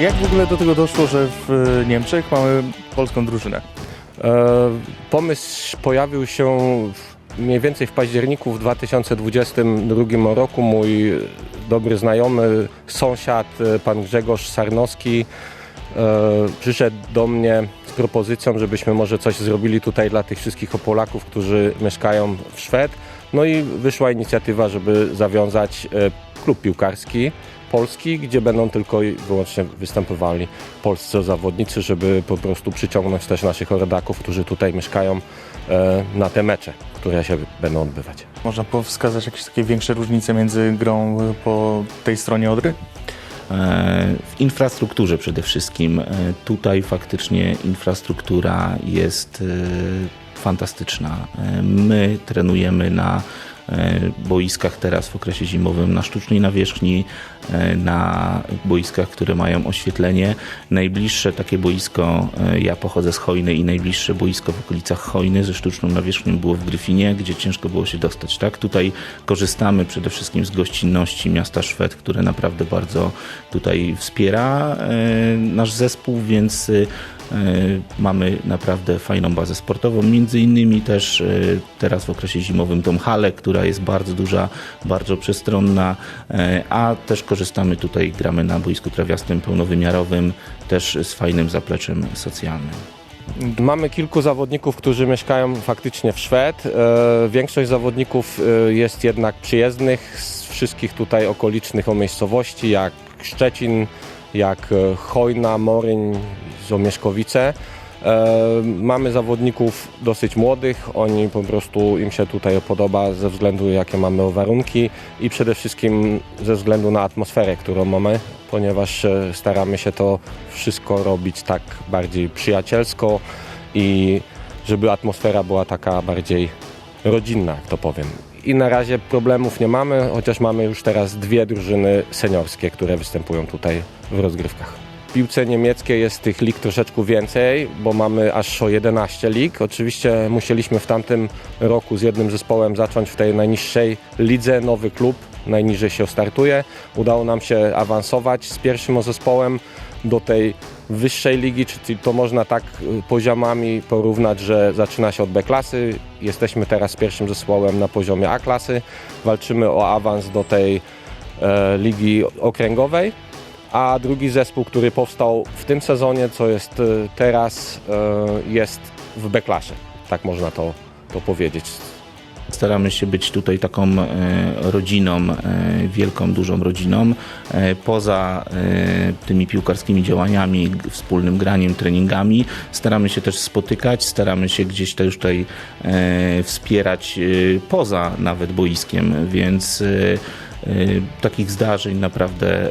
Jak w ogóle do tego doszło, że w e, Niemczech mamy polską drużynę? E, Pomysł pojawił się w- mniej więcej w październiku w 2022 roku. Mój dobry znajomy, sąsiad, e, pan Grzegorz Sarnowski, e, przyszedł do mnie z propozycją, żebyśmy może coś zrobili tutaj dla tych wszystkich Polaków, którzy mieszkają w Szwed. No i wyszła inicjatywa, żeby zawiązać e, klub piłkarski polski, gdzie będą tylko i wyłącznie występowali polscy zawodnicy, żeby po prostu przyciągnąć też naszych rodaków, którzy tutaj mieszkają e, na te mecze, które się będą odbywać. Można po- wskazać jakieś takie większe różnice między grą po tej stronie Odry? E, W infrastrukturze przede wszystkim. Tutaj faktycznie infrastruktura jest fantastyczna. E, My trenujemy na e, boiskach teraz w okresie zimowym na sztucznej nawierzchni, e, na boiskach, które mają oświetlenie. Najbliższe takie boisko, ja pochodzę z Hojny i najbliższe boisko w okolicach Hojny ze sztuczną nawierzchnią było w Gryfinie, gdzie ciężko było się dostać. Tak? Tutaj korzystamy przede wszystkim z gościnności miasta Szwed, które naprawdę bardzo tutaj wspiera nasz zespół, więc mamy naprawdę fajną bazę sportową. Między innymi też e, teraz w okresie zimowym tą halę, która jest bardzo duża, bardzo przestronna, e, a też korzystamy tutaj, gramy na boisku trawiastym pełnowymiarowym, też z fajnym zapleczem socjalnym. Mamy kilku zawodników, którzy mieszkają faktycznie w Szwed. E, Większość zawodników e, jest jednak przyjezdnych z wszystkich tutaj okolicznych miejscowości, jak Szczecin, jak e, Chojna, Moryń, Zomieszkowice. E, Mamy zawodników dosyć młodych, oni po prostu im się tutaj podoba ze względu jakie mamy warunki i przede wszystkim ze względu na atmosferę, którą mamy, ponieważ e, staramy się to wszystko robić tak bardziej przyjacielsko i żeby atmosfera była taka bardziej rodzinna, jak to powiem. I na razie problemów nie mamy, chociaż mamy już teraz dwie drużyny seniorskie, które występują tutaj w rozgrywkach. W piłce niemieckiej jest tych lig troszeczkę więcej, bo mamy aż o 11 lig. Oczywiście musieliśmy w tamtym roku z jednym zespołem zacząć w tej najniższej lidze, nowy klub, najniżej się startuje. Udało nam się awansować z pierwszym zespołem do tej wyższej ligi, czyli to można tak y, poziomami porównać, że zaczyna się od B klasy. Jesteśmy teraz pierwszym zespołem na poziomie A klasy. Walczymy o awans do tej e, ligi okręgowej. A drugi zespół, który powstał w tym sezonie, co jest e, teraz, e, jest w B klasie. Tak można to, to powiedzieć. Staramy się być tutaj taką e, rodziną, e, wielką, dużą rodziną. E, Poza tymi piłkarskimi działaniami, wspólnym graniem, treningami, staramy się też spotykać, staramy się gdzieś też tutaj wspierać poza nawet boiskiem, więc takich zdarzeń naprawdę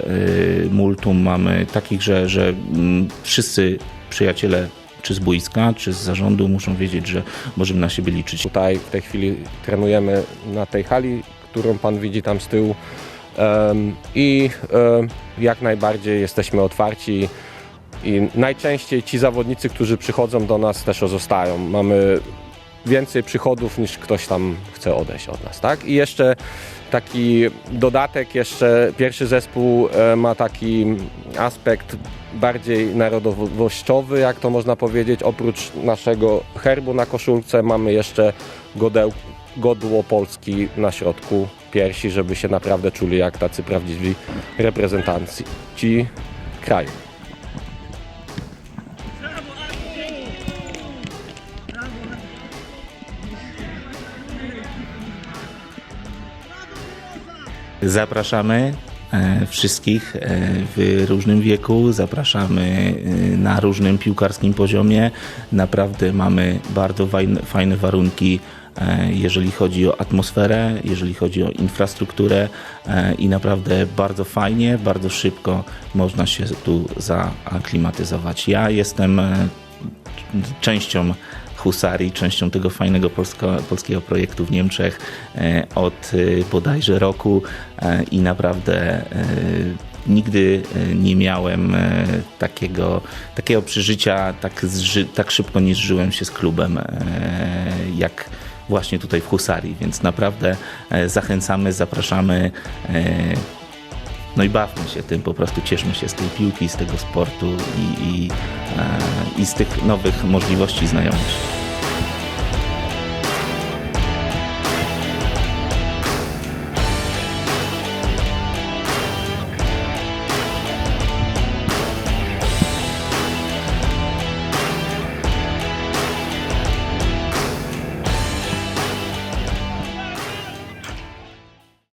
multum mamy, takich, że, że mm, wszyscy przyjaciele czy z boiska, czy z zarządu muszą wiedzieć, że możemy na siebie liczyć. Tutaj w tej chwili trenujemy na tej hali, którą Pan widzi tam z tyłu i jak najbardziej jesteśmy otwarci i najczęściej ci zawodnicy, którzy przychodzą do nas też zostają. Mamy więcej przychodów niż ktoś tam chce odejść od nas, tak? I jeszcze taki dodatek, jeszcze pierwszy zespół e, ma taki aspekt bardziej narodowościowy, jak to można powiedzieć. Oprócz naszego herbu na koszulce mamy jeszcze godeł, godło Polski na środku piersi, żeby się naprawdę czuli jak tacy prawdziwi reprezentanci kraju. Zapraszamy e, wszystkich e, w różnym wieku, zapraszamy e, na różnym piłkarskim poziomie. Naprawdę mamy bardzo fajne, warunki, jeżeli chodzi o atmosferę, jeżeli chodzi o infrastrukturę i naprawdę bardzo fajnie, bardzo szybko można się tu zaaklimatyzować. Ja jestem częścią Husarii, częścią tego fajnego polsko, polskiego projektu w Niemczech e, od e, bodajże roku e, i naprawdę nigdy nie miałem takiego, takiego przeżycia tak, tak szybko nie zżyłem się z klubem, jak, właśnie tutaj w Husarii, więc naprawdę zachęcamy, zapraszamy. No i bawmy się tym, po prostu cieszmy się z tej piłki, z tego sportu i, i, e, i z tych nowych możliwości znajomości.